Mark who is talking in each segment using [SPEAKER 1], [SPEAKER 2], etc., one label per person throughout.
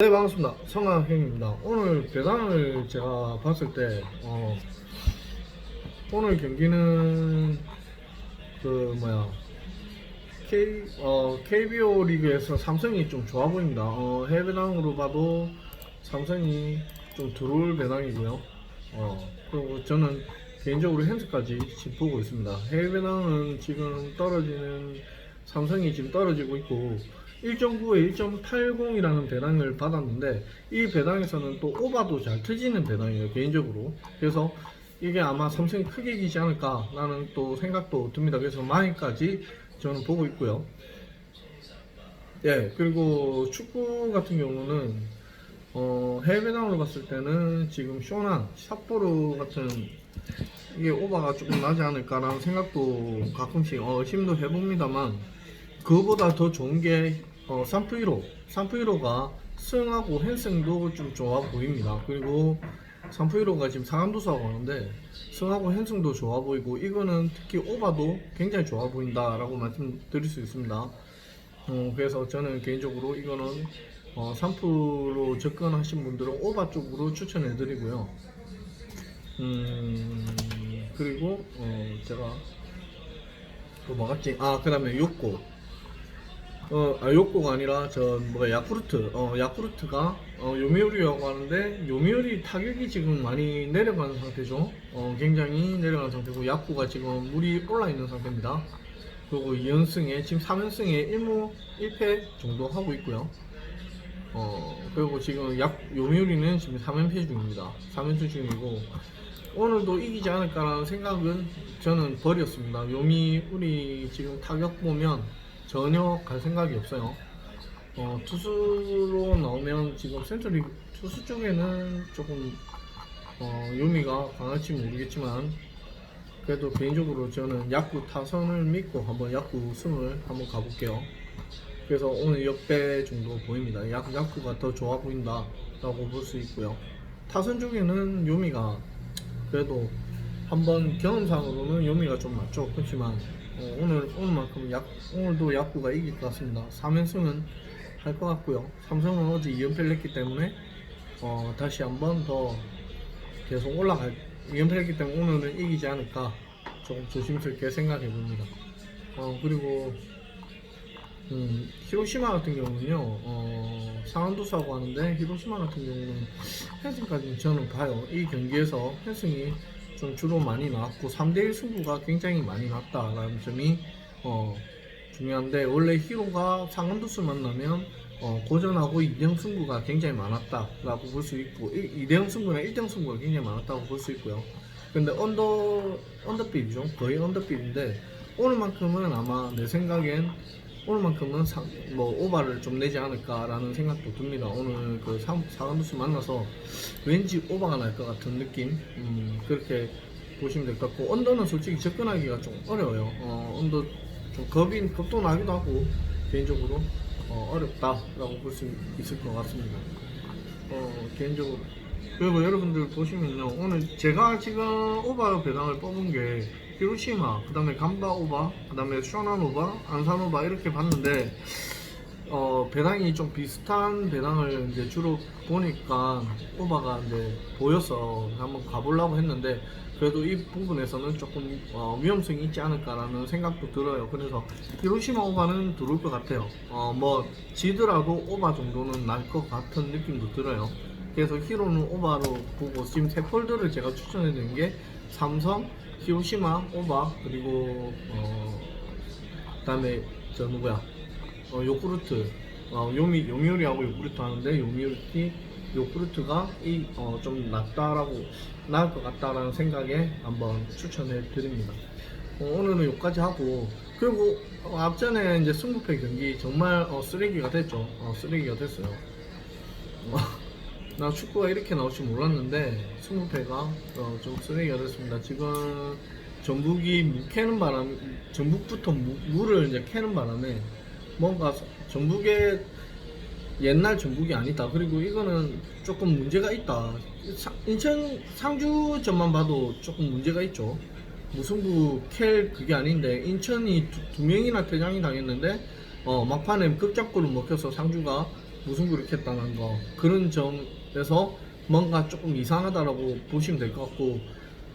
[SPEAKER 1] 네 반갑습니다. 성화형입니다. 오늘 배당을 제가 봤을 때 어, 오늘 경기는 그 뭐야 K, 어, KBO 리그에서 삼성이 좀 좋아 보입니다. 어, 해외 배당으로 봐도 삼성이 좀 들어올 배당이고요. 어, 그리고 저는 개인적으로 현재까지 지금 보고 있습니다. 해외 배당은 지금 떨어지는 삼성이 지금 떨어지고 있고 1.9에 1.80이라는 배당을 받았는데 이 배당에서는 또 오바도 잘 터지는 배당이에요 개인적으로. 그래서 이게 아마 삼성이 크게 이기지 않을까 라는 또 생각도 듭니다. 그래서 마이까지 저는 보고 있고요. 예 그리고 축구 같은 경우는 어, 해외 배당으로 봤을 때는 지금 쇼난 삿포로 같은 이게 오바가 조금 나지 않을까라는 생각도 가끔씩 어, 의심도 해봅니다만 그거보다 더 좋은 게 어, 산프이로 산프이로가 승하고 헨승도 좀 좋아 보입니다 그리고 산프이로가 지금 상암도수하고 하는데 승하고 헨승도 좋아 보이고 이거는 특히 오바도 굉장히 좋아 보인다 라고 말씀드릴 수 있습니다 어, 그래서 저는 개인적으로 이거는 어, 3%로 접근하신 분들은 오바 쪽으로 추천해 드리고요 음, 그리고 어, 제가 또 뭐갔지? 아, 그 다음에 욕고. 어, 아, 욕고가 아니라 저 뭐가 야쿠르트. 어, 야쿠르트가 어, 요미우리라고 하는데 요미우리 타격이 지금 많이 내려가는 상태죠. 어, 굉장히 내려가는 상태고 야쿠가 지금 물이 올라 있는 상태입니다. 그리고 2연승에 지금 3연승에 1무 1패 정도 하고 있고요. 어, 그리고 지금 약, 요미우리는 지금 3연패 중입니다. 3연승 중이고, 오늘도 이기지 않을까라는 생각은 저는 버렸습니다. 요미우리 지금 타격 보면 전혀 갈 생각이 없어요. 어, 투수로 나오면 지금 센트리 투수 쪽에는 조금 어, 요미가 강할지 모르겠지만 그래도 개인적으로 저는 야구 타선을 믿고 한번 야구 승을 한번 가볼게요. 그래서 오늘 역배 정도 보입니다. 약, 야구가 더 좋아 보인다 라고 볼 수 있고요. 타선 쪽에는 요미가 그래도 한번 경험상으로는 요미가 좀 맞죠. 그렇지만 어, 오늘 오늘만큼 약 오늘도 야구가 이길 것 같습니다. 3연승은 할 것 같고요. 삼성은 어제 2연패를 했기 때문에 어, 다시 한 번 더 계속 올라갈 2연패를 했기 때문에 오늘은 이기지 않을까 조금 조심스럽게 생각해 봅니다. 어, 그리고 음, 히로시마 같은 경우는요, 어, 상한도수하고 하는데, 히로시마 같은 경우는 펜승까지는 저는 봐요. 이 경기에서 펜승이 좀 주로 많이 나왔고, 3대1 승부가 굉장히 많이 났다라는 점이, 어, 중요한데, 원래 히로가 상한도수 만나면, 어, 고전하고 2대0 승부가 굉장히 많았다라고 볼 수 있고, 2대0 승부나 1대0 승부가 굉장히 많았다고 볼 수 있고요. 근데 언더, 언더필이죠. 거의 언더필인데, 오늘만큼은 아마 내 생각엔 오늘만큼은 상, 뭐 오바를 좀 내지 않을까라는 생각도 듭니다. 오늘 그 사강두수 만나서 왠지 오바가 날 것 같은 느낌 음, 그렇게 보시면 될 것 같고 언더는 솔직히 접근하기가 좀 어려워요. 어, 언더 좀 겁이 겁도 나기도 하고 개인적으로 어, 어렵다라고 볼 수 있을 것 같습니다. 어, 개인적으로 그리고 여러분들 보시면요 오늘 제가 지금 오바 배당을 뽑은 게 히로시마 그 다음에 감바 오바 그 다음에 안산 오바 이렇게 봤는데 어 배당이 좀 비슷한 배당을 이제 주로 보니까 오바가 이제 보여서 한번 가보려고 했는데 그래도 이 부분에서는 조금 어, 위험성이 있지 않을까라는 생각도 들어요. 그래서 히로시마 오바는 들어올 것 같아요. 어 뭐 지더라도 오바 정도는 날 것 같은 느낌도 들어요. 그래서 히로는 오바로 보고 지금 세 폴더를 제가 추천해 드린 게 삼성, 히로시마, 오바 그리고 어 그다음에 저 누구야 어 요구르트 어 요미 요미우리하고 요구르트 하는데 요미우리 요구르트가 이 어 좀 낫다라고 나을 것 같다라는 생각에 한번 추천해 드립니다. 어, 오늘은 여기까지 하고 그리고 어, 앞전에 이제 승부패 경기 정말 어, 쓰레기가 됐죠. 어, 쓰레기가 됐어요. 어, 나 축구가 이렇게 나올 줄 몰랐는데 승부패가 어, 좀 쓰레기가 됐습니다. 지금 전북이 무 캐는 바람, 전북부터 무, 물을 이제 캐는 바람에 뭔가 전북의 옛날 전북이 아니다. 그리고 이거는 조금 문제가 있다. 사- 인천 상주전만 봐도 조금 문제가 있죠. 무승부 캘 그게 아닌데 인천이 두, 두 명이나 퇴장이 당했는데 어, 막판에 극작골을 먹혀서 상주가 무승부를 켰다는 거 그런 점에서 뭔가 조금 이상하다라고 보시면 될 것 같고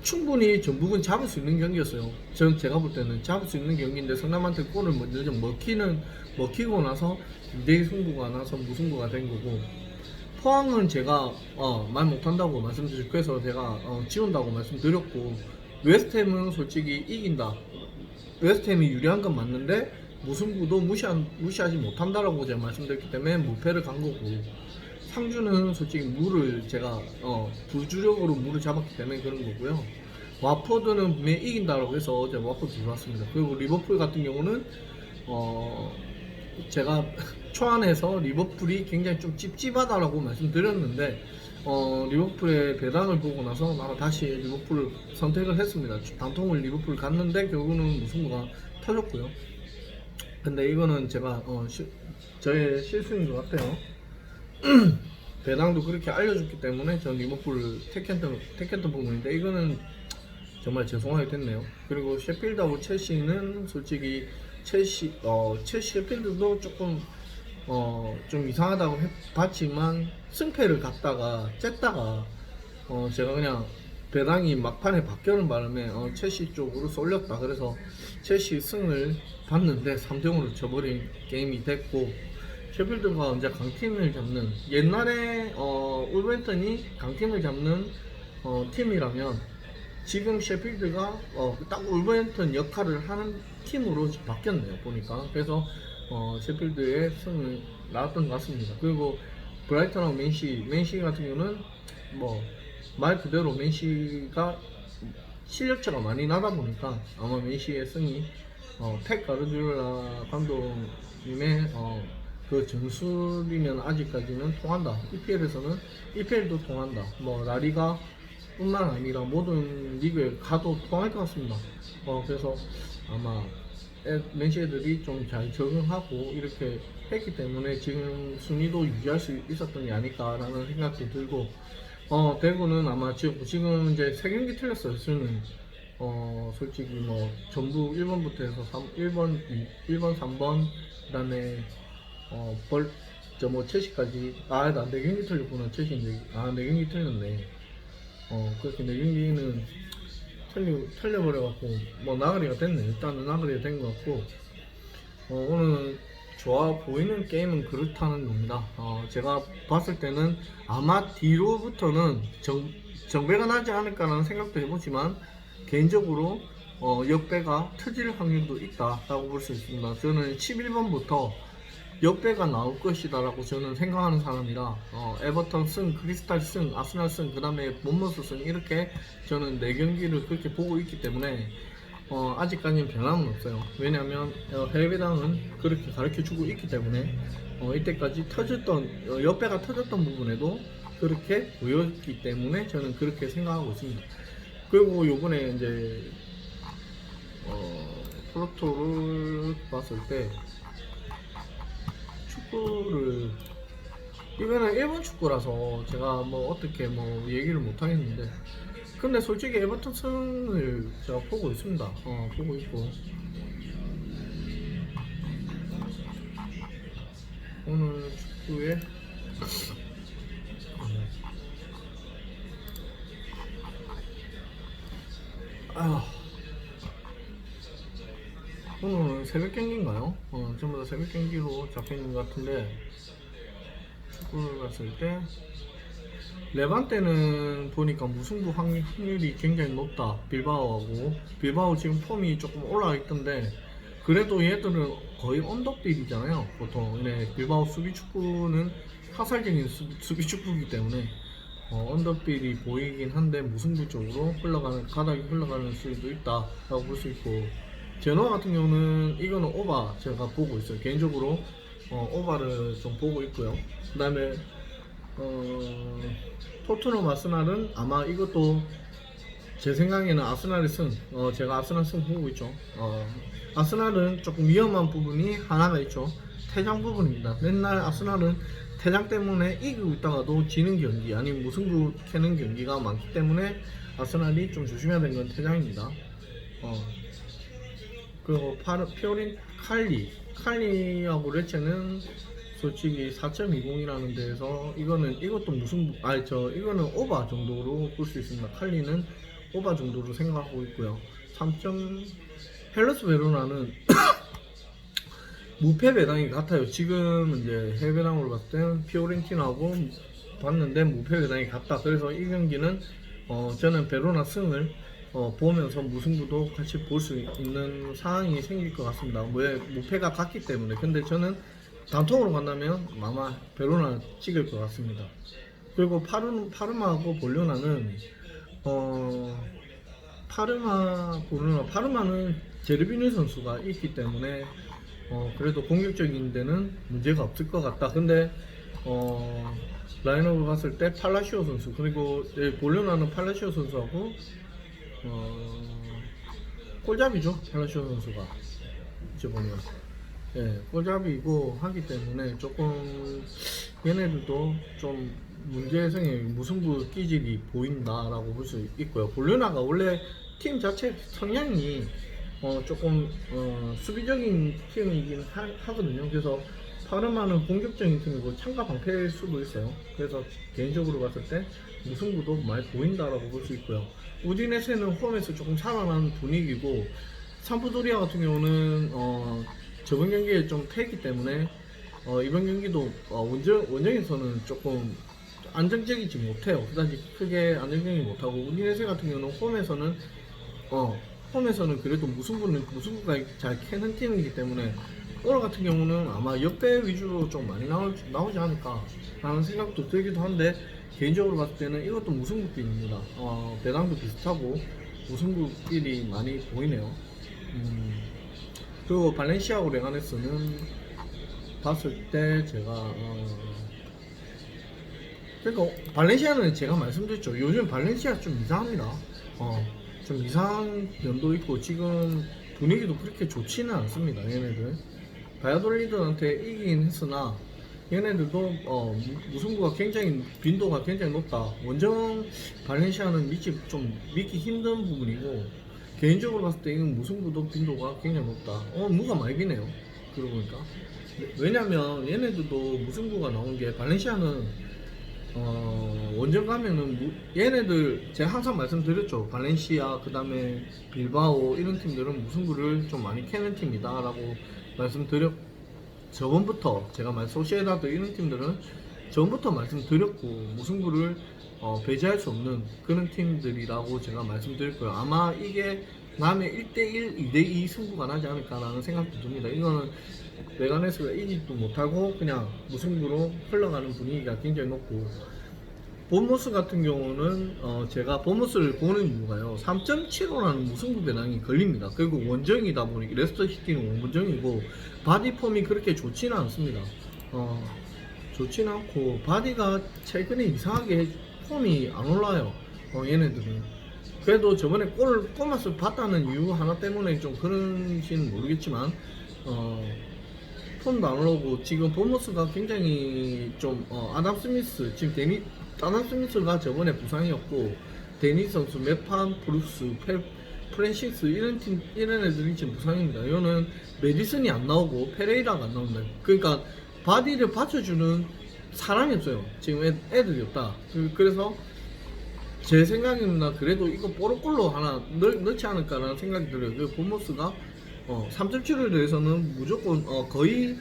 [SPEAKER 1] 충분히 전북은 잡을 수 있는 경기였어요. 전 제가 볼 때는 잡을 수 있는 경기인데 성남한테 골을 먼저 좀 먹히는 먹히고 나서 2대2 승부가 나서 무승부가 된 거고 포항은 제가 어, 말 못한다고 말씀드렸고 그래서 제가 어, 지운다고 말씀드렸고 웨스트햄은 솔직히 이긴다. 웨스트햄이 유리한 건 맞는데 무승부도 무시한, 무시하지 못한다라고 제가 말씀드렸기 때문에 무패를 간 거고 상주는 솔직히 물을 제가 어, 부주력으로 물을 잡았기 때문에 그런 거고요. 와포드는 분명히 이긴다라고 해서 어제 와포드 들어왔습니다. 그리고 리버풀 같은 경우는 어, 제가 초안에서 리버풀이 굉장히 좀 찝찝하다라고 말씀드렸는데 어, 리버풀의 배당을 보고 나서 나는 다시 리버풀을 선택을 했습니다. 단통을 리버풀 갔는데 결국은 무승부가 터졌고요. 근데 이거는 제가 어, 시- 저의 실수인 것 같아요. 배당도 그렇게 알려줬기 때문에 전 리버풀을 택했던, 택했던 부분인데 이거는 정말 죄송하게 됐네요. 그리고 셰필드하고 첼시는 솔직히 첼시, 어, 첼시 셰필드도 조금 어, 좀 이상하다고 해- 봤지만 승패를 갖다가 쨌다가 어, 제가 그냥 배당이 막판에 바뀌는 바람에 어, 첼시 쪽으로 쏠렸다. 그래서 첼시 승을 봤는데 3대0으로 져버린 게임이 됐고 셰필드가 이제 강팀을 잡는 옛날에 어, 울버햄튼이 강팀을 잡는 어, 팀이라면 지금 셰필드가 어, 딱 울버햄튼 역할을 하는 팀으로 바뀌었네요 보니까. 그래서 어, 셰필드의 승을 나왔던 것 같습니다. 그리고 브라이턴하고 맨시 맨시 같은 경우는 뭐 말 그대로 맨시가 실력차가 많이 나다 보니까 아마 맨시의 승이 어, 텍 가르디올라 감독님의 어, 그 전술이면 아직까지는 통한다. EPL에서는 EPL도 통한다. 뭐 라리가 뿐만 아니라 모든 리그에 가도 통할 것 같습니다. 어, 그래서 아마 애- 맨시 애들이 좀 잘 적응하고 이렇게 했기 때문에 지금 순위도 유지할 수 있었던 게 아닐까라는 생각도 들고 어 대구는 아마 지금 지금 이제 세 경기 틀렸어요. 수는 어 솔직히 뭐 전부 1번부터 해서 3, 1번, 2, 1번, 3번 그 다음에 어 벌 저뭐 첼시까지 아나 네 경기 틀렸구나 첼시 이제 아네 경기 틀렸네. 어 그렇게 네 경기는 틀려 틀려버려갖고 뭐 나가리가 됐네. 일단은 나가리가 된 것 같고 어, 오늘 좋아 보이는 게임은 그렇다는 겁니다. 어, 제가 봤을 때는 아마 뒤로부터는 정, 정배가 나지 않을까라는 생각도 해보지만 개인적으로 어, 역배가 터질 확률도 있다라고 볼 수 있습니다. 저는 11번부터 역배가 나올 것이다라고 저는 생각하는 사람이라 어, 에버턴 승, 크리스탈 승, 아스날 승, 그 다음에 몬머스 승 이렇게 저는 네 경기를 그렇게 보고 있기 때문에 어, 아직까지는 변함은 없어요. 왜냐하면 어, 해외배당은 그렇게 가르쳐주고 있기 때문에 어, 이때까지 터졌던 어, 옆배가 터졌던 부분에도 그렇게 보였기 때문에 저는 그렇게 생각하고 있습니다. 그리고 요번에 이제 어, 프로토를 봤을 때 축구를 이거는 일본 축구라서 제가 뭐 어떻게 뭐 얘기를 못 하겠는데 근데 솔직히 에버턴 승을 제가 보고 있습니다. 어, 보고 있고. 오늘 축구에 아, 오늘 새벽 경기인가요? 어, 전부 다 새벽 경기로 잡혀 있는 것 같은데 축구를 봤을 때 레반테는 보니까 무승부 확- 확률이 굉장히 높다. 빌바오하고 빌바오 지금 폼이 조금 올라가 있던데 그래도 얘들은 거의 언덕빌이잖아요. 보통 네, 빌바오 수비 축구는 화살적인 수비, 수비 축구이기 때문에 어, 언덕빌이 보이긴 한데 무승부 쪽으로 흘러가는 가닥이 흘러가는 수도 있다라고 볼 수 있고 제노 같은 경우는 이거는 오바 제가 보고 있어요. 개인적으로 어, 오바를 좀 보고 있고요. 그다음에 어, 토트넘 아스날은 아마 이것도 제 생각에는 아스날의 승, 어, 제가 아스날 승 보고 있죠. 어, 아스날은 조금 위험한 부분이 하나가 있죠. 퇴장 부분입니다. 맨날 아스날은 퇴장 때문에 이기고 있다가도 지는 경기, 아니면 무승부 캐는 경기가 많기 때문에 아스날이 좀 조심해야 되는 건 퇴장입니다. 어, 그리고 파르, 피오린 칼리, 칼리하고 레체는 솔직히 4.20이라는 데에서 이거는 이것도 무슨 아니 저 이거는 오바 정도로 볼 수 있습니다. 칼리는 오바 정도로 생각하고 있고요. 3. 헬러스 베로나는 무패 배당이 같아요. 지금 이제 해외 배당으로 봤을 때는 피오렌티나하고 봤는데 무패 배당이 같다. 그래서 이 경기는 어, 저는 베로나 승을 어, 보면서 무승부도 같이 볼 수 있는 상황이 생길 것 같습니다. 왜 무패가 같기 때문에. 근데 저는 단통으로 간다면 아마 베로나 찍을 것 같습니다. 그리고 파르, 파르마하고 볼로나는 어, 파르마 볼로나 파르마는 제르비뉴 선수가 있기 때문에 어, 그래도 공격적인 데는 문제가 없을 것 같다. 근데 어, 라인업을 봤을 때 팔라시오 선수 그리고 예, 볼로나는 팔라시오 선수하고 어, 꼴잡이죠 팔라시오 선수가 이제 보면 예, 꼴잡이고 하기 때문에 조금 얘네들도 좀 문제성의 무승부 기질이 보인다라고 볼 수 있고요. 볼로나가 원래 팀 자체 성향이 어, 조금 어, 수비적인 팀이긴 하, 하거든요. 그래서 파르마는 공격적인 팀이고 창가 방패일 수도 있어요. 그래서 개인적으로 봤을 때 무승부도 많이 보인다라고 볼 수 있고요. 우디네스는 홈에서 조금 살아나는 분위기고 삼프도리아 같은 경우는 어, 저번 경기에 좀 패했기 때문에 어, 이번 경기도 어, 원정, 원정에서는 조금 안정적이지 못해요. 그다지 크게 안정적이지 못하고 우디네스 같은 경우는 홈에서는 어, 홈에서는 그래도 무승부는 무승부가 잘 캐는 팀이기 때문에 오늘 같은 경우는 아마 역배 위주로 좀 많이 나올, 나오지 않을까 라는 생각도 들기도 한데 개인적으로 봤을 때는 이것도 무승부끼리입니다. 어, 배당도 비슷하고 무승부끼리 많이 보이네요. 음, 그리고 발렌시아고 레가네스는 봤을 때 제가 어, 그러니까 발렌시아는 제가 말씀드렸죠. 요즘 발렌시아 좀 이상합니다. 어, 좀 이상한 면도 있고 지금 분위기도 그렇게 좋지는 않습니다. 얘네들 바야돌리드한테 이기긴 했으나 얘네들도 어, 무- 무승부가 굉장히 빈도가 굉장히 높다. 원정 발렌시아는 믿기 좀 믿기 힘든 부분이고 개인적으로 봤을 때 이건 무승부도 빈도가 굉장히 높다. 어 무가 많이 비네요. 그러고 보니까 왜냐면 얘네들도 무승부가 나온 게 발렌시아는 어, 원정 가면은 무- 얘네들 제가 항상 말씀드렸죠 발렌시아 그 다음에 빌바오 이런 팀들은 무승부를 좀 많이 캐는 팀이다라고 말씀드렸 저번부터 제가 말 소시에다드 이런 팀들은 전부터 말씀드렸고 무승부를 어, 배제할 수 없는 그런 팀들이라고 제가 말씀드렸고요. 아마 이게 남의 1대1, 2대2 승부가 나지 않을까라는 생각도 듭니다. 이거는 메가네스가 이기지도 못하고 그냥 무승부로 흘러가는 분위기가 굉장히 높고. 본모스 같은 경우는 어, 제가 본모스를 보는 이유가요. 3.75라는 무승부 배당이 걸립니다. 그리고 원정이다 보니 레스터 시티는 원정이고 바디 폼이 그렇게 좋지는 않습니다. 어, 좋지는 않고 바디가 최근에 이상하게 폼이 안 올라요 어, 얘네들은 그래도 저번에 골, 골맛을 봤다는 이유 하나 때문에 좀 그런지는 모르겠지만 어, 폼도 안 올라오고 지금 보모스가 굉장히 좀 어, 아담 스미스 지금 데니 아담 스미스가 저번에 부상이었고 데니 선수 메판 브루스 페, 프랜시스 이런 팀 이런 애들이 지금 부상입니다. 이거는 메디슨이 안 나오고 페레이라가 안 나온다. 그러니까 바디를 받쳐주는 사람이 없어요. 지금 애, 애들이 없다. 그- 그래서 제 생각에는 그래도 이거 뽀로골로 하나 넣, 넣지 않을까라는 생각이 들어요. 그 보모스가 어, 3.7에 대해서는 무조건 어, 거의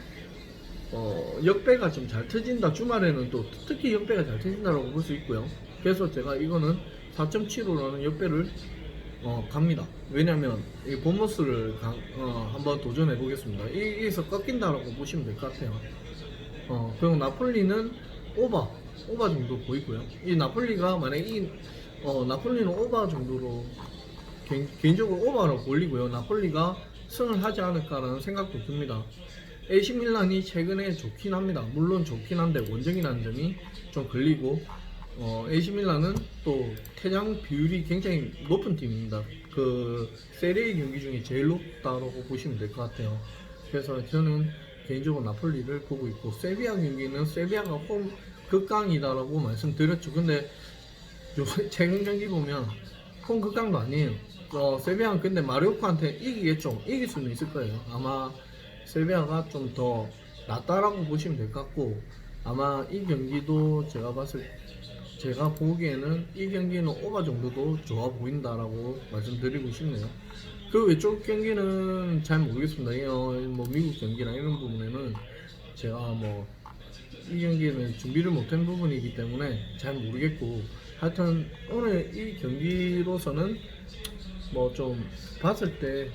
[SPEAKER 1] 어, 역배가 좀 잘 터진다. 주말에는 또 특히 역배가 잘 터진다라고 볼 수 있고요. 그래서 제가 이거는 4.75라는 역배를 어, 갑니다. 왜냐면 이 보모스를 가- 어, 한번 도전해 보겠습니다. 이- 여기서 꺾인다라고 보시면 될 것 같아요. 어, 그리고 나폴리는 오바, 오바 정도 보이고요. 이 나폴리가 만약 이 어, 나폴리는 오바 정도로 개인, 개인적으로 오바로 올리고요. 나폴리가 승을 하지 않을까라는 생각도 듭니다. AC 밀란이 최근에 좋긴 합니다. 물론 좋긴 한데 원정이라는 점이 좀 걸리고 어, AC 밀란은 또 퇴장 비율이 굉장히 높은 팀입니다. 그 세리에 경기 중에 제일 높다고 보시면 될 것 같아요. 그래서 저는 개인적으로 나폴리를 보고 있고 세비야 경기는 세비야가 홈 극강이다라고 말씀드렸죠. 근데 요 최근 경기 보면 홈 극강도 아니에요. 어, 세비야는 근데 마리오코한테 이기겠죠. 이길 수는 있을 거예요. 아마 세비야가 좀 더 낫다라고 보시면 될 것 같고 아마 이 경기도 제가 봤을 제가 보기에는 이 경기는 오바 정도도 좋아 보인다라고 말씀드리고 싶네요. 그 외쪽 경기는 잘 모르겠습니다. 이, 어, 뭐 미국 경기나 이런 부분에는 제가 뭐 이 경기는 준비를 못한 부분이기 때문에 잘 모르겠고 하여튼 오늘 이 경기로서는 뭐 좀 봤을 때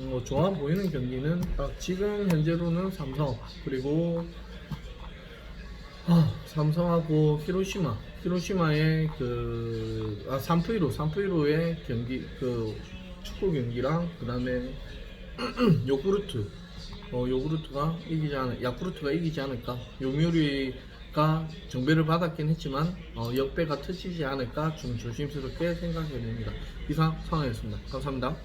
[SPEAKER 1] 뭐 좋아 보이는 경기는 딱 지금 현재로는 삼성 그리고 아, 삼성하고 히로시마 히로시마의 그 아, 산프이로 산프이로의 경기 그 축구 경기랑 그다음에 요구르트. 어, 요구르트가 이기지 않을 야쿠르트가 이기지 않을까? 요미우리가 정배를 받았긴 했지만 어, 역배가 터지지 않을까 좀 조심스럽게 생각해 봅니다. 이상 상황이었습니다. 감사합니다